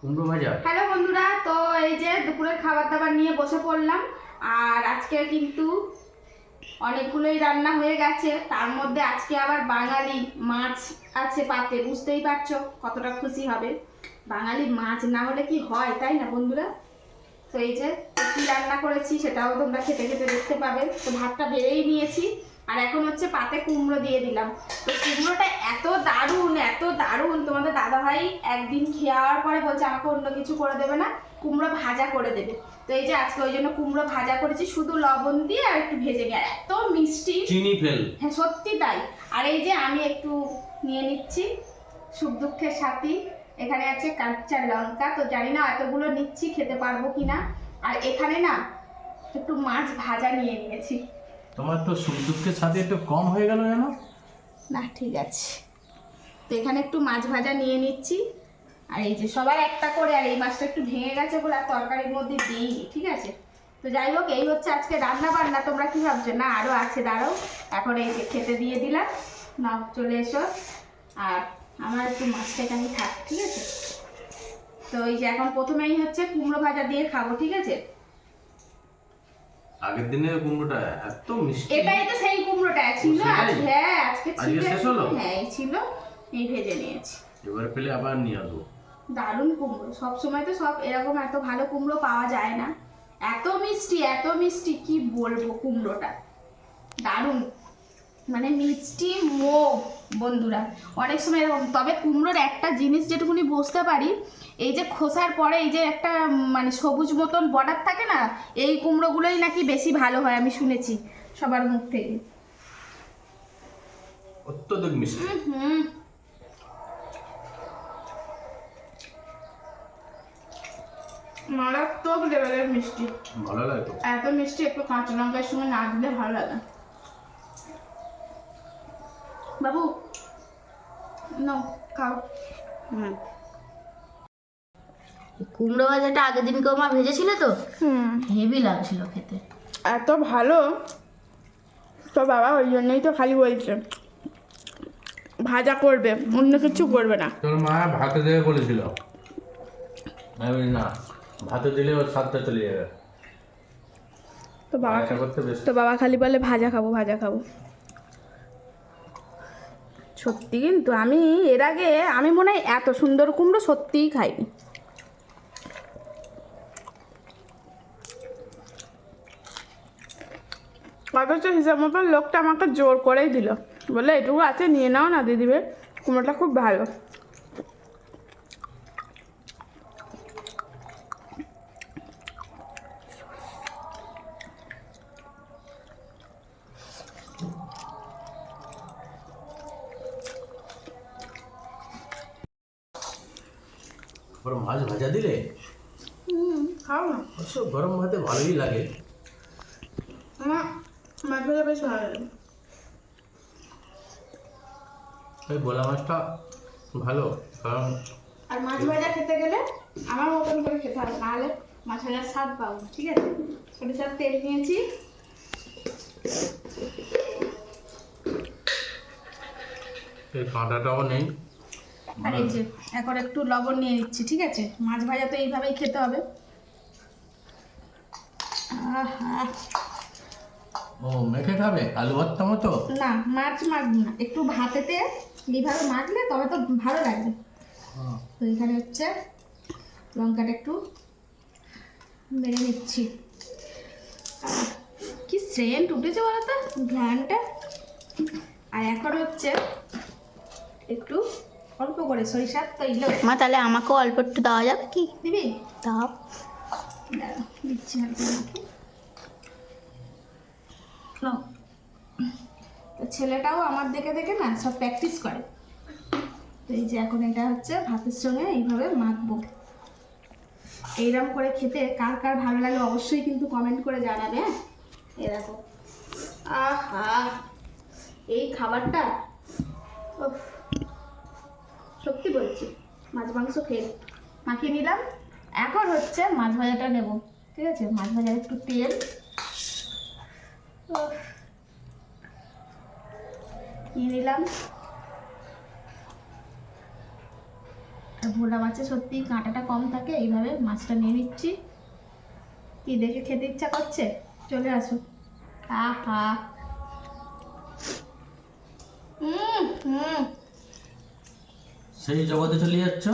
কুমড়ো ভাজা? হ্যালো বন্ধুরা, তো এই যে দুপুরের খাবার দাবার নিয়ে বসে পড়লাম, আর আজকে কিন্তু অনেকগুলোই রান্না হয়ে গেছে। তার মধ্যে আজকে আবার বাঙালি মাছ আছে পাতে, বুঝতেই পারছ কতটা খুশি হবে। বাঙালি মাছ না হলে কি হয়, তাই না বন্ধুরা? তো এই যে কি রান্না করেছি সেটাও তোমরা খেতে খেতে দেখতে পাবে। তো ভাতটা বেড়েই নিয়েছি। আর এখন হচ্ছে পাতে কুমড়ো দিয়ে দিলাম। তো কুমড়োটা এত দারুণ এত দারুণ। তোমাদের দাদা ভাই একদিন খেয়ার পরে বলছে আমাকে অন্য কিছু করে দেবে না কুমড়ো ভাজা করে দেবে। তো এই যে আজকে ওই জন্য কুমড়ো ভাজা করেছি শুধু লবণ দিয়ে আর একটু ভেজে নিয়ে এত মিষ্টি। চিনি ফেল। হ্যাঁ সত্যি তাই। আর এই যে আমি একটু নিয়ে নিচ্ছি সুখ দুঃখের সাথী। এখানে আছে কাঁচা লঙ্কা। তো জানি না এতগুলো নিচ্ছি খেতে পারব কিনা। আর এখানে না একটু মাছ ভাজা নিয়ে নিয়েছি। তোমার তো সুখ দুঃখের সাথে একটু কম হয়ে গেল যেন না, ঠিক আছে। তো এখানে একটু মাছ ভাজা নিয়ে নিচ্ছি। আর এই যে সবার একটা করে, আর এই মাছটা একটু ভেঙে গেছে বলে আর তরকারির মধ্যে দিই ঠিক আছে? তো যাই হোক, এই হচ্ছে আজকে রান্না বান্না। তোমরা কি ভাবছ? না আরও আছে, দাঁড়াও। এখন এই যে খেতে দিয়ে দিলাম। না চলে এসো। আর আমার একটু মাছটা এখানে থাক, ঠিক আছে? তো এই যে এখন প্রথমেই হচ্ছে কুমড়ো ভাজা দিয়ে খাব, ঠিক আছে? আগের দিনের কুমড়োটা এত মিষ্টি। এটাই তো সেই কুমড়োটা ছিল? হ্যাঁ আজকে আজকে ছিল। শেষ হলো? হ্যাঁ এই ছিল এই ভেজে নিয়েছি। এবার পেলে আবার নিয়ে আসব। দারুণ কুমড়ো সব সময় তো সব এরকম এত ভালো কুমড়ো পাওয়া যায় না। এত মিষ্টি এত মিষ্টি কি বলব কুমড়োটা? দারুণ। মানে মিষ্টি মুখ বন্ধুরা। অনেক সময় এরকম তবে কুমড়োর একটা জিনিস যেটুকুনি বুঝতে পারি এই যে খোসার পরে এই যে একটা মানে সবুজ মতন বর্ডার থাকে না এই কুমড়োগুলোই নাকি বেশি ভালো হয় আমি শুনেছি সবার মুখ থেকে। অত্যধিক মিষ্টি। হুম। মারাত্মক লেভেলের মিষ্টি। ভালো লাগে এত মিষ্টি একটু কাঁচা লঙ্কার সঙ্গে না দিলে ভালো লাগে। বাবু? নাও খাও। হুম। কুমড়ো ভাজাটা আগের দিনকে মা ভেজেছিল তো? হুম। হেভি লাগছিল খেতে। এত ভালো? তো বাবা ওই জন্যই তো খালি বলছে। ভাজা করবে অন্য কিছু করবে না। তোর মা ভাতে দেবে বলেছিল। আমি না ভাতে দিলে ওর স্বাদটা চলে যাবে। তো বাবা তো বাবা খালি বলে ভাজা খাব ভাজা খাব। সত্যি, কিন্তু আমি এর আগে, আমি মনে হয় এত সুন্দর কুমড়ো সত্যিই খাইনি। অথচ হিসাব মতো লোকটা আমাকে জোর করেই দিল। বলে, এটুকু আছে, নিয়ে নাও না দিদিবে কুমড়োটা খুব ভালো আবার মাছ ভাজা দিলে হুম খাও না অবশ্য গরম ভাতে ভালোই লাগে। আমার মাছ ভাজা বেশ ভালো লাগে। ওই গোলা মাছটা ভালো কারণ আর মাছ ভাজা খেতে গেলে আমার মতন করে খেতে হবে নাহলে মাছ ভাজার স্বাদ পাবো ঠিক আছে? সরিষার তেল নিয়েছি। এই কাঁটাটাও নেই। আর এই যে এখন একটু লবণ নিয়ে নিচ্ছি ঠিক আছে? মাছ ভাজা তো এইভাবেই খেতে হবে। ও মেখে খাবে? আলু ভর্তা মতো? না মাছ মাখবো না। একটু ভাতেতে এইভাবে মাখলে তবে তো ভালো লাগবে। তো এখানে হচ্ছে লঙ্কাটা একটু মেরে নিচ্ছি। কি সেন্ট উঠেছে বলো তো? ঘ্রানটা আর এখন হচ্ছে একটু অল্প করে সরিষার তৈল। মা তাহলে আমাকেও অল্প একটু দেওয়া যাবে কি? দিবি? দাও। দিচ্ছি। তো ছেলেটাও আমার দেখে দেখে না সব প্র্যাকটিস করে। তো এই যে এখন এটা হচ্ছে ভাতের সঙ্গে এইভাবে মাখবো। এইরকম করে খেতে কার কার ভালো লাগে অবশ্যই কিন্তু কমেন্ট করে জানাবে হ্যাঁ? এরকম আহা! এই খাবারটা সত্যি বলছি, মাছ মাংস খেয়ে মাখিয়ে নিলাম। এখন হচ্ছে মাছ ভাজাটা নেব, ঠিক আছে? মাছ ভাজার একটু তেল। নিয়ে নিলাম। ভোলা মাছে সত্যি কাঁটাটা কম থাকে, এইভাবে মাছটা নিয়ে নিচ্ছি। কি দেখে খেতে ইচ্ছা করছে? চলে আসো। আহা। সেই জগতে চলে যাচ্ছ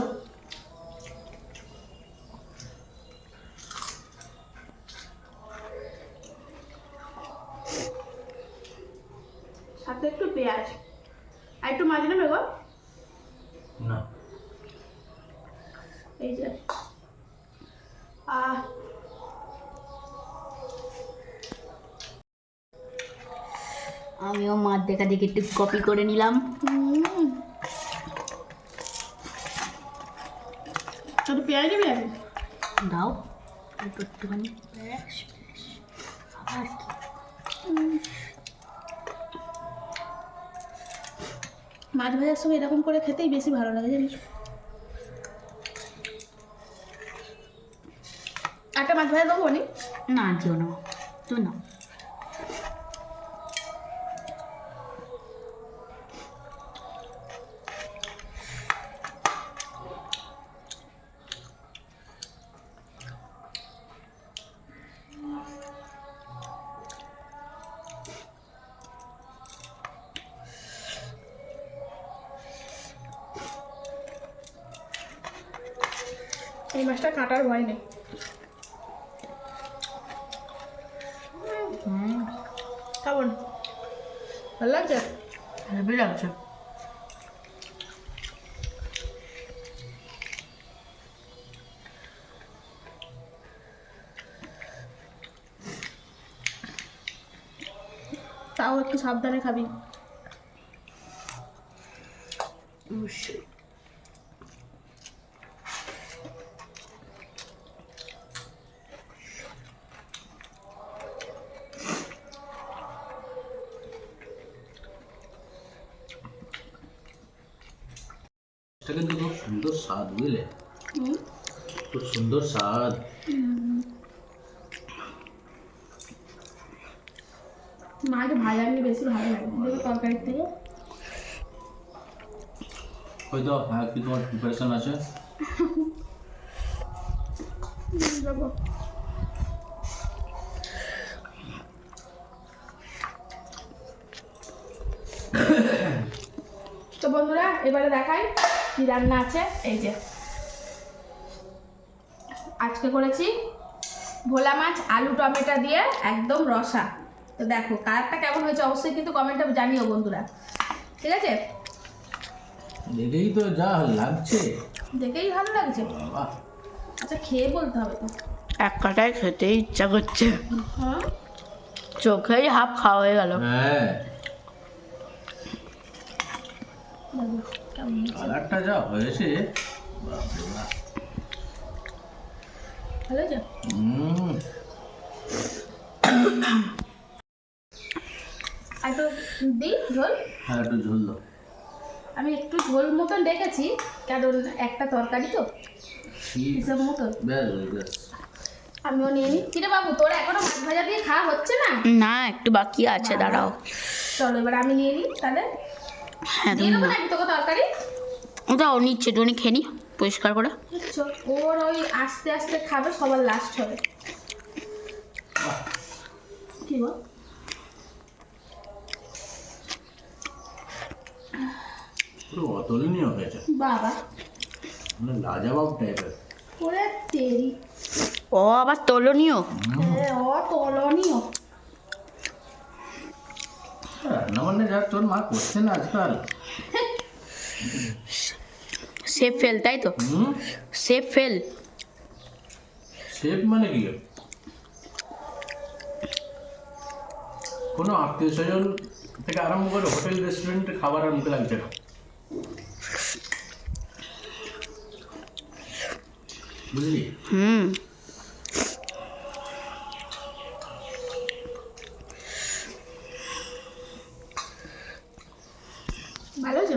সাথে একটু পেঁয়াজ আর একটু মাছ নেবে গো না এই যে আহ আমিও মাছ দেখা দেখে একটু কপি করে নিলাম। ছোট পেঁয়াজ নিবি দাও। একটু একটুখানি। আবার মাছ ভাজার সময় এরকম করে খেতেই বেশি ভালো লাগে জানিস। একটা মাছ ভাজা দেবো নি? না দিও না। তুই না। এই মাছটা কাটার ভয় নেই। ভালো লাগছে? হেভি লাগছে। তাও একটু সাবধানে খাবি। অবশ্যই এটা কিন্তু খুব সুন্দর স্বাদ বুঝলে? খুব সুন্দর স্বাদ। মাছ ভাজা নিয়ে বেশি ভালো লাগে দেখো তরকারির থেকে। হয়তো হ্যাঁ কি তোমার প্রিপারেশন আছে? তো বন্ধুরা এবারে দেখাই। কি রান্না আছে? এই যে। আজকে করেছি ভোলা মাছ আলু টমেটো দিয়ে একদম রসা। তো দেখো কালারটা কেমন হয়েছে অবশ্যই কিন্তু কমেন্টে জানিও বন্ধুরা। ঠিক আছে? দেখেই তো যা লাগছে। দেখেই ভালো লাগছে। আচ্ছা খেয়ে বলতে হবে তো। এক কাটায় খেতে ইচ্ছা করছে। হ্যাঁ? চোখেই হাফ খাওয়া হয়ে গেল। হ্যাঁ। কালারটা যা হয়েছে ভালো হয়েছে একটু দিই ঝোল? হ্যাঁ একটু ঝোল দাও। আমি একটু ঝোল মতন রেখেছি কারণ একটা তরকারি তো হিসাব মতন। ব্যাস আমিও নিয়ে নিই কিরে বাবু তোর এখনও মাছ ভাজা দিয়ে খাওয়া হচ্ছে না? না একটু বাকি আছে দাঁড়াও। চলো এবার আমি নিয়ে নিই তাহলে। হ্যাঁ দিয়ে তুমি দেবো নাও। নাকি তোকে তরকারি। ওটা ও নিচ্ছে একটুখানি খেয়ে নি পরিষ্কার করে। ওর ওই আস্তে আস্তে খাবে সবার লাস্ট হবে। কি বল? অতুলনীয় হয়েছে। বাবা। মানে লাজাবাব টাইপের ওরে তেরি। ও আবার তোলনীয়। এ, অতুলনীয়। রান্না বান্না যা তোর মা করছে না আজকাল। সেফ ফেল তাই তো? সেফ ফেল শেফ মানে কি? কোনো আত্মীয় স্বজন থেকে আরম্ভ করে হোটেল রেস্টুরেন্টে খাবার আর মুখে লাগছে না। বুঝলি? হুম।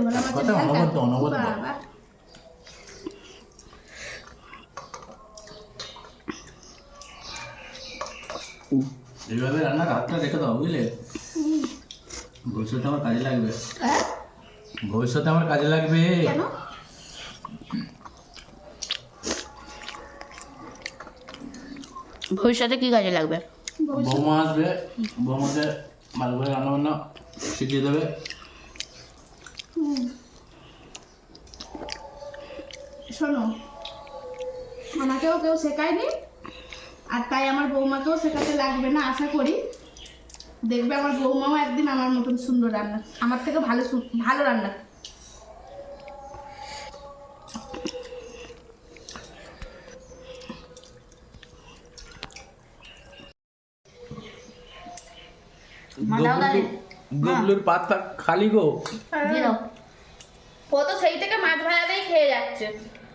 ভোলা মাছের এইভাবে রান্না রাতটা রেখে দাও বুঝলে? ভবিষ্যতে আমার কাজে লাগবে। ভবিষ্যতে আমার কাজে লাগবে। ভবিষ্যতে কি কাজে লাগবে? বৌমা আসবে বৌমাতে ভালো করে রান্না বান্না শিখিয়ে দেবে। শোনো আমাকেও কেউ শেখায়নি আর তাই আমার বৌমাকেও শেখাতে লাগবে না আশা করি। দেখবে আমার বৌমাও একদিন আমার মতন সুন্দর রান্না আমার থেকে ভালো ভালো রান্না। গুবলুর পাতটা খালি গো। দিয়ে দাও। ও তো সেই থেকে মাছ ভাজাতেই খেয়ে যাচ্ছে।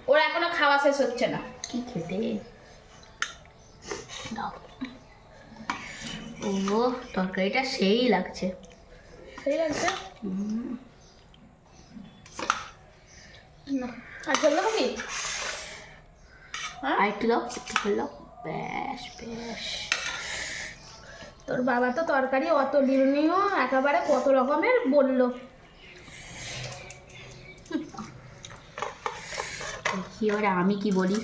ওর এখনও খাওয়া শেষ হচ্ছে না। কি খেতে? দাও। ও তরকারিটা সেই লাগছে। সেই লাগছে? আর কি? আর একটু দাও একটু দাও। ব্যাস ব্যাস। তোর বাবা তো তরকারি অত নির্ণীয় একেবারে কত রকমের বলল। দেখি এবারে আমি কি বলি?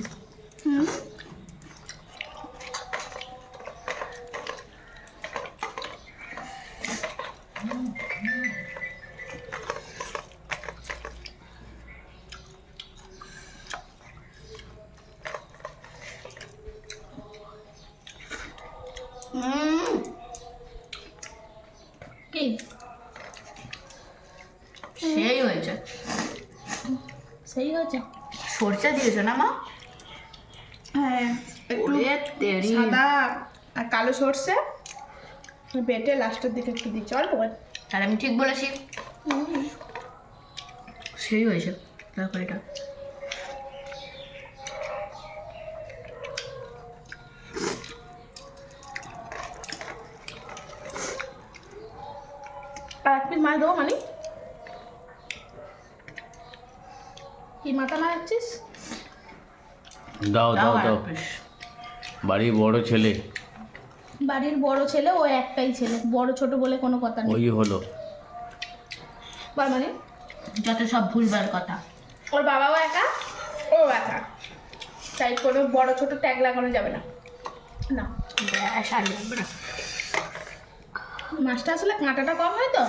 কি? সেই হয়েছে। সেই হয়েছে? সরষে দিয়েছ না মা? হ্যাঁ একটু সাদা আর কালো সর্ষে। বেটে লাস্টের দিকে একটু দিচ্ছি অল্প। তাহলে আমি ঠিক বলেছি। সেই হয়েছে তরকারিটা এক পিস মাছ দেবো মানে কি মাথা মারাচ্ছিস দাও দাও দাও। বাড়ির বড় ছেলে। বাড়ির বড় ছেলে ও একটাই ছেলে। বড় ছোট বলে কোনো কথা নেই। ওই হলো। বল মানে? যত সব ভুলবার কথা। ওর বাবাও একা? ও একা। তাই কোনো বড় ছোট ট্যাগ লাগানো যাবে না। না। ব্যাস লাগবে না। মাছটা আসলে কাঁটাটা কম হয় তো?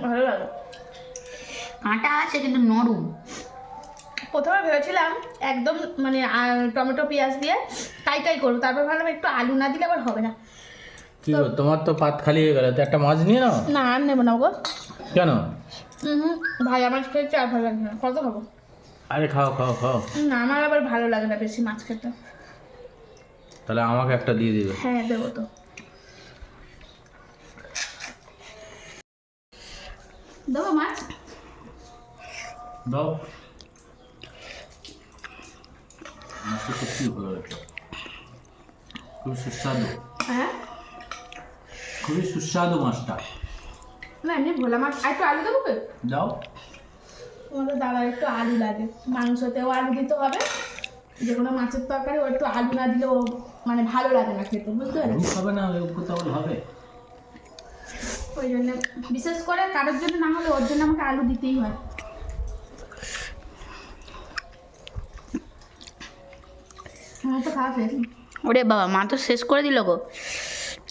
ভালো লাগে। কাঁটা আছে কিন্তু নরম। প্রথমে ভেবেছিলাম একদম মানে টমেটো পেঁয়াজ দিয়ে তাই তাই করব। তারপর ভাবলাম একটু আলু না দিলে আবার হবে না। কি তোমার তো পাত খালি হয়ে গেল। তো একটা মাছ নিয়ে নাও। না আর নেব না গো। কেন? হুম ভাই আমার খেয়েছে আর ভালো লাগে না। কত খাব? আরে খাও খাও খাও। না আমার আবার ভালো লাগে না বেশি মাছ খেতে। তাহলে আমাকে একটা দিয়ে দিবে। হ্যাঁ দেবো তো। দেবো মাছ? দাও মাছটা সত্যি ভালো লাগে খুবই সুস্বাদু হ্যাঁ খুবই সুস্বাদু মাছটা না এমনি ভোলা মাছ আর একটু আলু দেবো দাও তোমাদের দাদার একটু আলু লাগে মাংসতেও আলু দিতে হবে যে কোনো মাছের তরকারি ও একটু আলু না দিলে ও মানে ভালো লাগে না খেতে বুঝতে আলু হবে না ওই তাহলে হবে ওই জন্য বিশেষ করে কারোর জন্য না হলে ওর জন্য আমাকে আলু দিতেই হয় আমার তো খাওয়া শেষ ওরে বাবা মা তো শেষ করে দিল গো।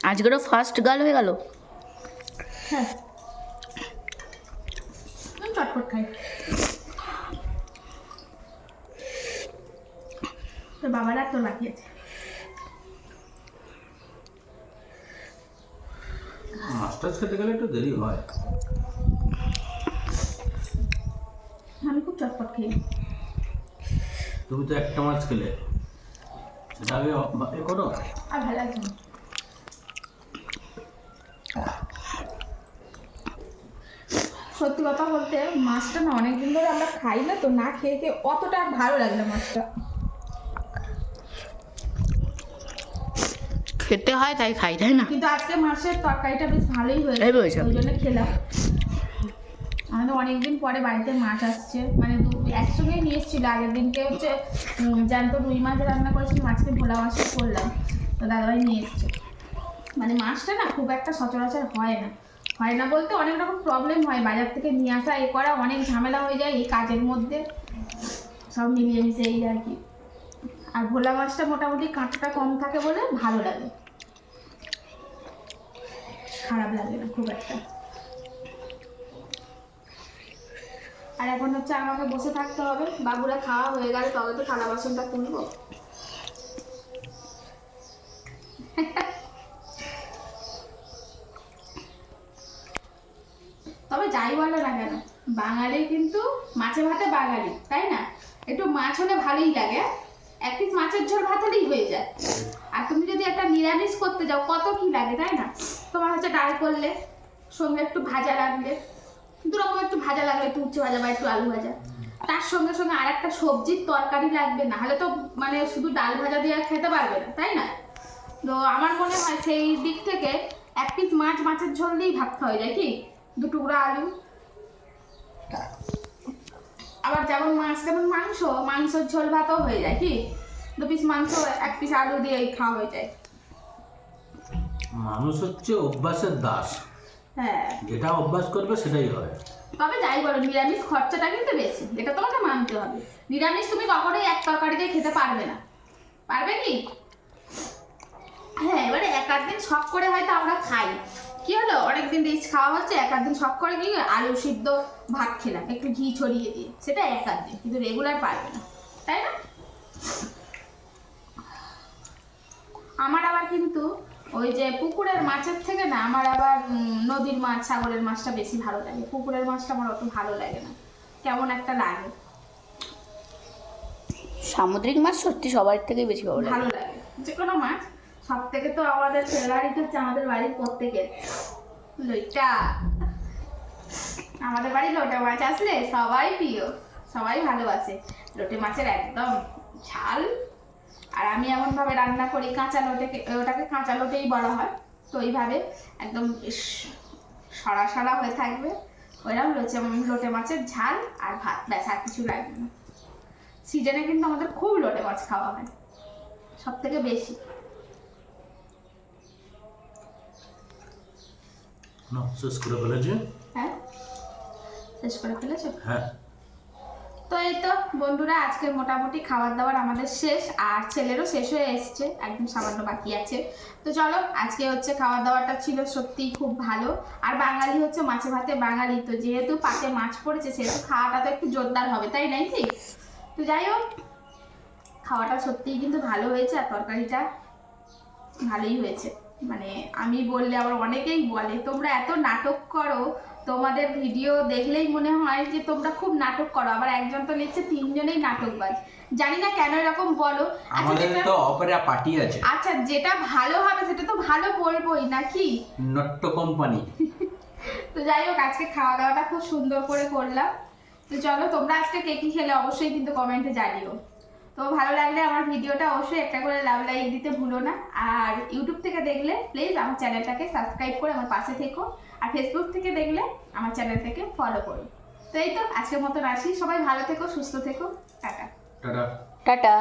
আজকেরও ফার্স্ট গাল হয়ে গেল। হ্যাঁ আমি চটপট তো বাবার তো মাছটা খেতে গেলে একটু দেরি হয়। আমি খুব চটপট খাই তুমি তো একটা মাছ খেলে। সেটা এ করো। আর ভালো লাগছে সত্যি কথা বলতে মাছটা না অনেকদিন ধরে আমরা খাই না তো না খেয়ে খেয়ে অতটা আর ভালো লাগল মাছটা। খেতে হয় তাই খাই তাই না? কিন্তু আজকে মাছের তরকারিটা বেশ ভালোই হয়েছে এই হয়েছে। ওই জন্য খেলাম। আমাদের অনেকদিন পরে বাড়িতে মাছ আসছে। মানে একসঙ্গেই নিয়ে এসেছিল। আগের দিনকে হচ্ছে জ্যান্ত রুই মাছ রান্না করেছিল, মাছকে ভোলা মাছটা করলাম। তো দাদাভাই নিয়ে এসছে। মানে মাছটা না খুব একটা সচরাচর হয় না। হয় না বলতে অনেক রকম প্রবলেম হয়। বাজার থেকে নিয়ে আসা, এ করা অনেক ঝামেলা হয়ে যায় এই কাজের মধ্যে। সব মিলিয়ে মিশে এই আর কি। আর ভোলা মাছটা মোটামুটি কাঁটাটা কম থাকে বলে ভালো লাগে। খারাপ লাগে না খুব একটা। আর এখন হচ্ছে আমাকে বসে থাকতে হবে। বাবুরা খাওয়া হয়ে গেলে তবে তো থালা বাসনটা তুলবো। তবে যাই বলো না কেন, বাঙালি কিন্তু মাছে ভাতে বাঙালি, তাই না? একটু মাছ হলে ভালোই লাগে। এক পিস মাছের ঝোল ভাত হলেই হয়ে যায়। আর তুমি যদি একটা নিরামিষ করতে যাও, কত কি লাগে, তাই না? তোমার হচ্ছে ডাল করলে, সঙ্গে একটু ভাজা লাগলে। দু রকম একটু ভাজা লাগলে, একটু উচ্ছে ভাজা বা একটু আলু ভাজা। তার সঙ্গে সঙ্গে আর একটা সবজির তরকারি লাগবে না হলে তো মানে শুধু ডাল ভাজা দিয়ে খেতে পারবে না, তাই না? তো আমার মনে হয় সেই দিক থেকে এক পিস মাছ, মাছের ঝোল দিয়েই ভাত খাওয়া যায় কি? দু টুকরো আলু। আবার যেমন মাছ, তেমন মাংস, মাংসের ঝোল ভাতও হয়ে যায়, কি? দু পিস মাংস, এক পিস আলু দিয়েই খাওয়া হয়ে যায়। মানুষ হচ্ছে অভ্যাসের দাস। হ্যাঁ। যেটা অভ্যাস করবে সেটাই হয় তবে যাই বলো নিরামিষ খরচাটা কিন্তু বেশি এটা তোমাকে মানতে হবে। নিরামিষ তুমি কখনোই এক তরকারি দিয়ে খেতে পারবে না। পারবে কি? হ্যাঁ এবারে এক আধ দিন শখ করে হয়তো আমরা খাই। কি হলো? অনেকদিন রিচ খাওয়া হচ্ছে এক আধ দিন শখ করে কি আলু সিদ্ধ ভাত খেলাম একটু ঘি ছড়িয়ে দিয়ে। সেটা এক আধ দিন কিন্তু রেগুলার পারবে না। তাই না? আমার আবার কিন্তু ওই যে পুকুরের মাছের থেকে না আমার আবার নদীর মাছ সাগরের মাছটা বেশি ভালো লাগে। পুকুরের মাছটা আমার অত ভালো লাগে না। কেমন একটা লাগে। সামুদ্রিক মাছ সত্যি সবার থেকে বেশি ভালো লাগে। ভালো লাগে। যে কোনো মাছ সব থেকে তো আমাদের ফেভারিট হচ্ছে আমাদের বাড়ির প্রত্যেকের। লইটা। আমাদের বাড়ি লোটে মাছ আসলে সবাই প্রিয় সবাই ভালোবাসে। লোটে মাছের একদম ঝাল। আর আমি এমনভাবে রান্না করি কাঁচা লোটেকে ওটাকে কাঁচা লোটেই বলা হয়। তো এইভাবে একদম সরা সরা হয়ে থাকবে। ওইরকম লোচে লোটে মাছের ঝাল আর ভাত ব্যাস আর কিছু লাগবে না। সিজনে কিন্তু আমাদের খুব লোটে মাছ খাওয়া হয় সব থেকে বেশি শেষ করে ফেলেছি। হ্যাঁ? শেষ করে ফেলেছো? হ্যাঁ। তো এই তো, বন্ধুরা আজকে মোটামুটি খাবার দাবার আমাদের শেষ, আর ছেলেরও শেষ হয়ে এসছে, একদম সামান্য বাকি আছে। তো চলো, আজকে হচ্ছে খাবার দাবারটা ছিল সত্যিই খুব ভালো। আর বাঙালি হচ্ছে মাছে ভাতে বাঙালি, তো যেহেতু পাতে মাছ পড়েছে, সেহেতু খাওয়াটা তো একটু জোরদার হবে, তাই নাই কি? তো যাই হোক, খাওয়াটা সত্যিই কিন্তু ভালো হয়েছে, আর তরকারিটা ভালোই হয়েছে। মানে আমি বললে আবার অনেকেই বলে, তোমরা এত নাটক করো তোমাদের ভিডিও দেখলেই মনে হয় যে তোমরা খুব নাটক করো আবার একজন তো লিখছে তিনজনেই নাটকবাজ। জানি না কেন এরকম বলো। আচ্ছা আমাদের তো অপেরা পার্টি আছে। আচ্ছা যেটা ভালো হবে সেটা তো ভালো বলবোই নাকি? নট্ট কোম্পানি তো যাই হোক আজকে খাওয়া দাওয়াটা খুব সুন্দর করে করলাম। তো চলো তোমরা আজকে কে কি খেলে অবশ্যই কিন্তু কমেন্টে জানিও। তো ভালো লাগলে আমার ভিডিওটা অবশ্যই একটা করে লাভ লাইক দিতে ভুলো না। আর ইউটিউব থেকে দেখলে প্লিজ আমার চ্যানেলটাকে সাবস্ক্রাইব করে আমার পাশে থেকো। আর ফেসবুক থেকে দেখলে আমার চ্যানেল থেকে ফলো করো। তো এই তো আজকের মতন আসি। সবাই ভালো থেকো সুস্থ থেকো। টাটা। টাটা। টাটা।